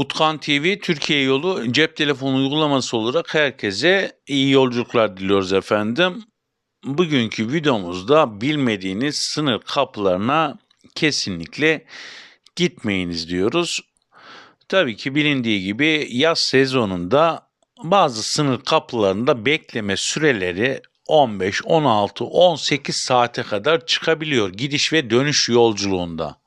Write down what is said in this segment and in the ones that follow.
Utkan TV Türkiye yolu cep telefonu uygulaması olarak herkese iyi yolculuklar diliyoruz efendim. Bugünkü videomuzda bilmediğiniz sınır kapılarına kesinlikle gitmeyiniz diyoruz. Tabii ki bilindiği gibi yaz sezonunda bazı sınır kapılarında bekleme süreleri 15, 16, 18 saate kadar çıkabiliyor gidiş ve dönüş yolculuğunda.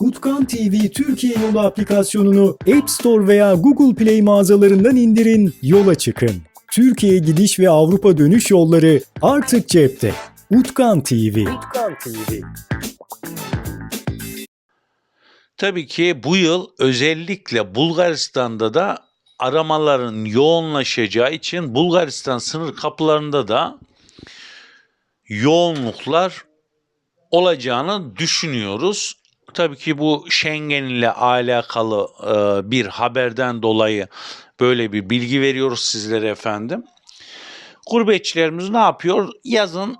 Utkan TV Türkiye yolu aplikasyonunu App Store veya Google Play mağazalarından indirin, yola çıkın. Türkiye gidiş ve Avrupa dönüş yolları artık cepte. Utkan TV. Utkan TV. Tabii ki bu yıl özellikle Bulgaristan'da da aramaların yoğunlaşacağı için Bulgaristan sınır kapılarında da yoğunluklar olacağını düşünüyoruz. Tabii ki bu Schengen ile alakalı e, bir haberden dolayı böyle bir bilgi veriyoruz sizlere efendim. Gurbetçilerimiz ne yapıyor? Yazın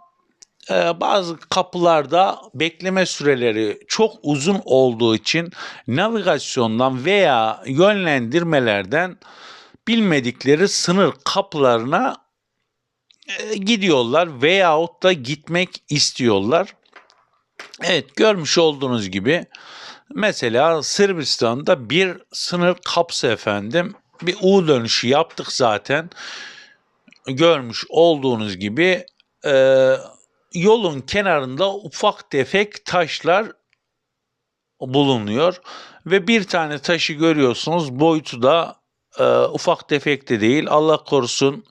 e, bazı kapılarda bekleme süreleri çok uzun olduğu için navigasyondan veya yönlendirmelerden bilmedikleri sınır kapılarına e, gidiyorlar veyahut da gitmek istiyorlar. Evet görmüş olduğunuz gibi mesela Sırbistan'da bir sınır kapısı efendim bir U dönüşü yaptık zaten. Görmüş olduğunuz gibi e, yolun kenarında ufak tefek taşlar bulunuyor ve bir tane taşı görüyorsunuz boyutu da e, ufak tefek de değil Allah korusun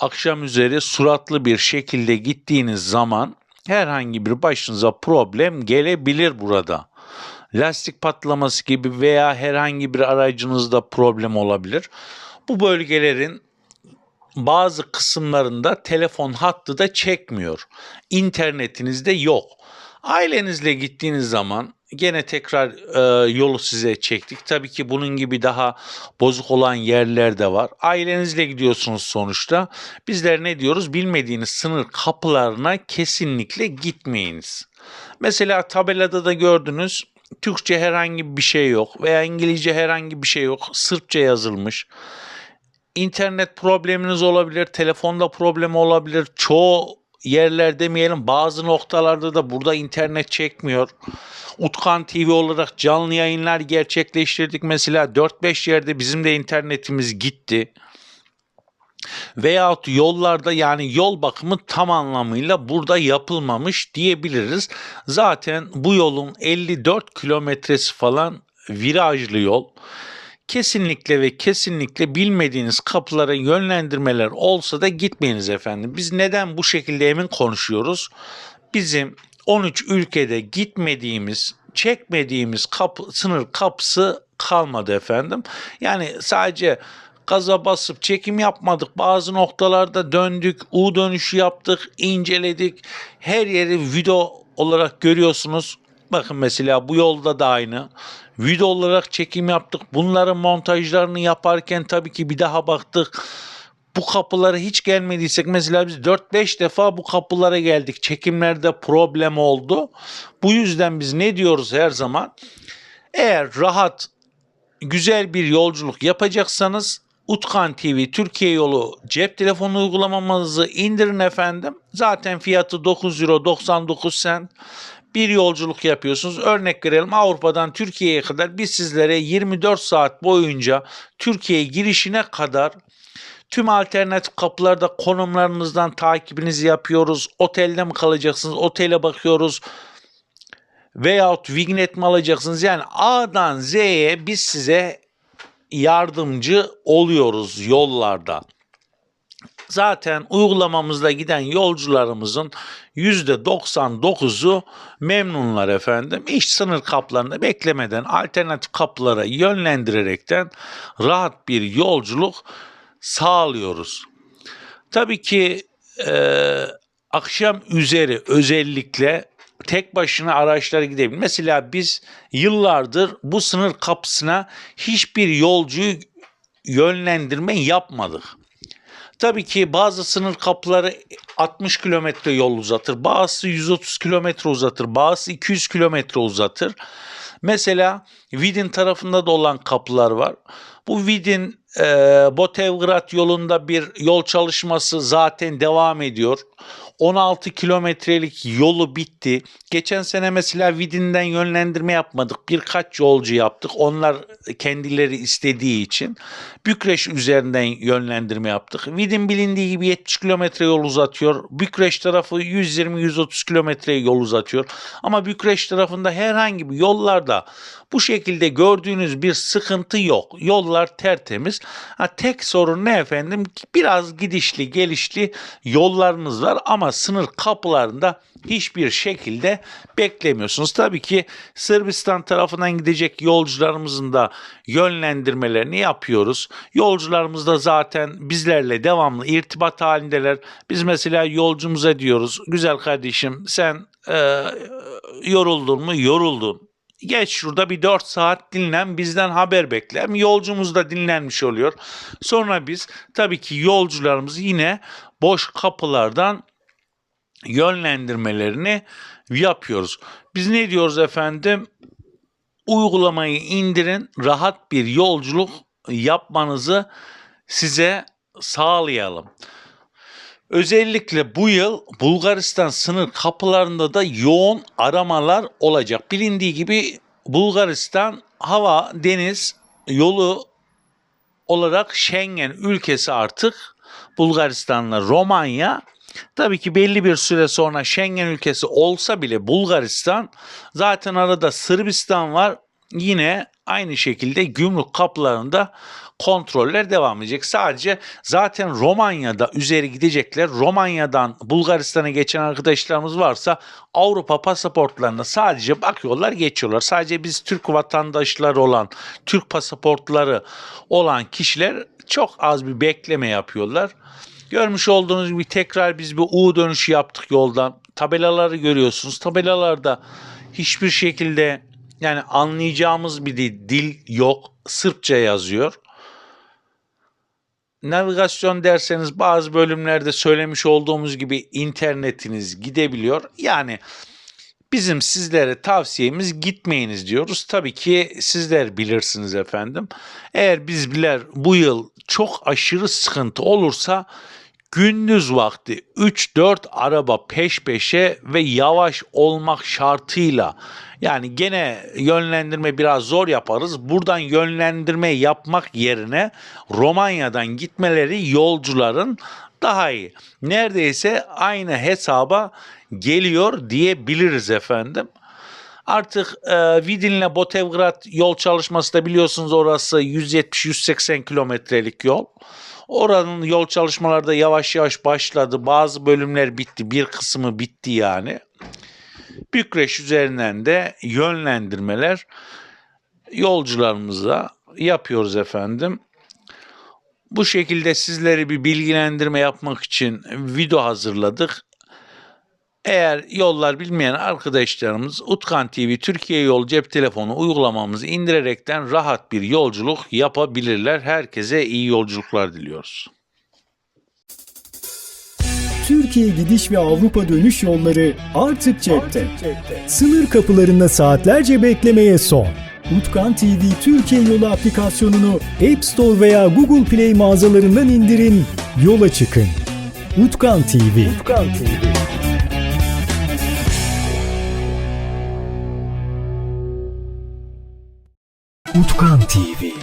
akşam üzeri suratlı bir şekilde gittiğiniz zaman herhangi bir başınıza problem gelebilir burada. Lastik patlaması gibi veya herhangi bir aracınızda problem olabilir. Bu bölgelerin bazı kısımlarında telefon hattı da çekmiyor. İnternetinizde yok. Ailenizle gittiğiniz zaman gene tekrar e, yolu size çektik. Tabii ki bunun gibi daha bozuk olan yerler de var. Ailenizle gidiyorsunuz sonuçta. Bizler ne diyoruz? Bilmediğiniz sınır kapılarına kesinlikle gitmeyiniz. Mesela tabelada da gördünüz. Türkçe herhangi bir şey yok veya İngilizce herhangi bir şey yok. Sırpça yazılmış internet probleminiz olabilir, telefonda problem olabilir. Çoğu yerler demeyelim bazı noktalarda da burada internet çekmiyor. Utkan TV olarak canlı yayınlar gerçekleştirdik. Mesela 4-5 yerde bizim de internetimiz gitti. Veyahut yollarda yani yol bakımı tam anlamıyla burada yapılmamış diyebiliriz. Zaten bu yolun 54 kilometresi falan virajlı yol kesinlikle ve kesinlikle bilmediğiniz kapılara yönlendirmeler olsa da gitmeyiniz efendim. Biz neden bu şekilde emin konuşuyoruz? Bizim 13 ülkede gitmediğimiz, çekmediğimiz kapı, sınır kapısı kalmadı efendim. Yani sadece gaza basıp çekim yapmadık. Bazı noktalarda döndük, U dönüşü yaptık, inceledik. Her yeri video olarak görüyorsunuz. Bakın mesela bu yolda da aynı. Video olarak çekim yaptık. Bunların montajlarını yaparken tabii ki bir daha baktık. Bu kapılara hiç gelmediysek mesela biz 4-5 defa bu kapılara geldik. Çekimlerde problem oldu. Bu yüzden biz ne diyoruz her zaman? Eğer rahat güzel bir yolculuk yapacaksanız Utkan TV Türkiye yolu cep telefonu uygulamamızı indirin efendim. Zaten fiyatı 9 euro 99 cent bir yolculuk yapıyorsunuz. Örnek verelim Avrupa'dan Türkiye'ye kadar biz sizlere 24 saat boyunca Türkiye girişine kadar tüm alternatif kapılarda konumlarınızdan takibinizi yapıyoruz. Otelde mi kalacaksınız? Otele bakıyoruz. Veyahut Vignet mi alacaksınız? Yani A'dan Z'ye biz size yardımcı oluyoruz yollarda. Zaten uygulamamızda giden yolcularımızın %99'u memnunlar efendim. İş sınır kaplarında beklemeden alternatif kapılara yönlendirerekten rahat bir yolculuk sağlıyoruz. Tabii ki e, akşam üzeri özellikle tek başına araçlara gidebilir. Mesela biz yıllardır bu sınır kapısına hiçbir yolcuyu yönlendirme yapmadık. Tabii ki bazı sınır kapıları 60 kilometre yol uzatır. Bazısı 130 kilometre uzatır. Bazısı 200 kilometre uzatır. Mesela Vidin tarafında da olan kapılar var. Bu Vidin e, Botevgrad yolunda bir yol çalışması zaten devam ediyor. 16 kilometrelik yolu bitti. Geçen sene mesela Vidin'den yönlendirme yapmadık. Birkaç yolcu yaptık. Onlar kendileri istediği için. Bükreş üzerinden yönlendirme yaptık. Vidin bilindiği gibi 70 kilometre yol uzatıyor. Bükreş tarafı 120-130 kilometre yol uzatıyor. Ama Bükreş tarafında herhangi bir yollarda bu şekilde gördüğünüz bir sıkıntı yok. Yollar tertemiz. Ha, tek sorun ne efendim? Biraz gidişli gelişli yollarınız var ama sınır kapılarında hiçbir şekilde beklemiyorsunuz. Tabii ki Sırbistan tarafından gidecek yolcularımızın da yönlendirmelerini yapıyoruz. Yolcularımız da zaten bizlerle devamlı irtibat halindeler. Biz mesela yolcumuza diyoruz güzel kardeşim sen e, yoruldun mu? Yoruldun. Geç şurada bir 4 saat dinlen bizden haber bekle. Hem yolcumuz da dinlenmiş oluyor. Sonra biz tabii ki yolcularımızı yine boş kapılardan yönlendirmelerini yapıyoruz. Biz ne diyoruz efendim? Uygulamayı indirin, rahat bir yolculuk yapmanızı size sağlayalım. Özellikle bu yıl Bulgaristan sınır kapılarında da yoğun aramalar olacak. Bilindiği gibi Bulgaristan hava, deniz yolu olarak Schengen ülkesi artık Bulgaristan'la Romanya Tabii ki belli bir süre sonra Schengen ülkesi olsa bile Bulgaristan zaten arada Sırbistan var. Yine aynı şekilde gümrük kapılarında kontroller devam edecek. Sadece zaten Romanya'da üzeri gidecekler. Romanya'dan Bulgaristan'a geçen arkadaşlarımız varsa Avrupa pasaportlarına sadece bakıyorlar geçiyorlar. Sadece biz Türk vatandaşları olan, Türk pasaportları olan kişiler çok az bir bekleme yapıyorlar. Görmüş olduğunuz gibi tekrar biz bir U dönüşü yaptık yoldan. Tabelaları görüyorsunuz. Tabelalarda hiçbir şekilde yani anlayacağımız bir dil, dil yok. Sırpça yazıyor. Navigasyon derseniz bazı bölümlerde söylemiş olduğumuz gibi internetiniz gidebiliyor. Yani bizim sizlere tavsiyemiz gitmeyiniz diyoruz. Tabii ki sizler bilirsiniz efendim. Eğer biz biler bu yıl çok aşırı sıkıntı olursa gündüz vakti 3-4 araba peş peşe ve yavaş olmak şartıyla yani gene yönlendirme biraz zor yaparız. Buradan yönlendirme yapmak yerine Romanya'dan gitmeleri yolcuların daha iyi. Neredeyse aynı hesaba geliyor diyebiliriz efendim. Artık e, Vidin'le Botevgrad yol çalışması da biliyorsunuz orası 170-180 kilometrelik yol. Oranın yol çalışmaları da yavaş yavaş başladı. Bazı bölümler bitti. Bir kısmı bitti yani. Bükreş üzerinden de yönlendirmeler yolcularımıza yapıyoruz efendim. Bu şekilde sizleri bir bilgilendirme yapmak için video hazırladık. Eğer yollar bilmeyen arkadaşlarımız Utkan TV Türkiye Yol cep telefonu uygulamamızı indirerekten rahat bir yolculuk yapabilirler. Herkese iyi yolculuklar diliyoruz. Türkiye gidiş ve Avrupa dönüş yolları artık cepte. Sınır kapılarında saatlerce beklemeye son. Utkan TV Türkiye Yolu aplikasyonunu App Store veya Google Play mağazalarından indirin, yola çıkın. Utkan TV. Utkan TV. Utkan TV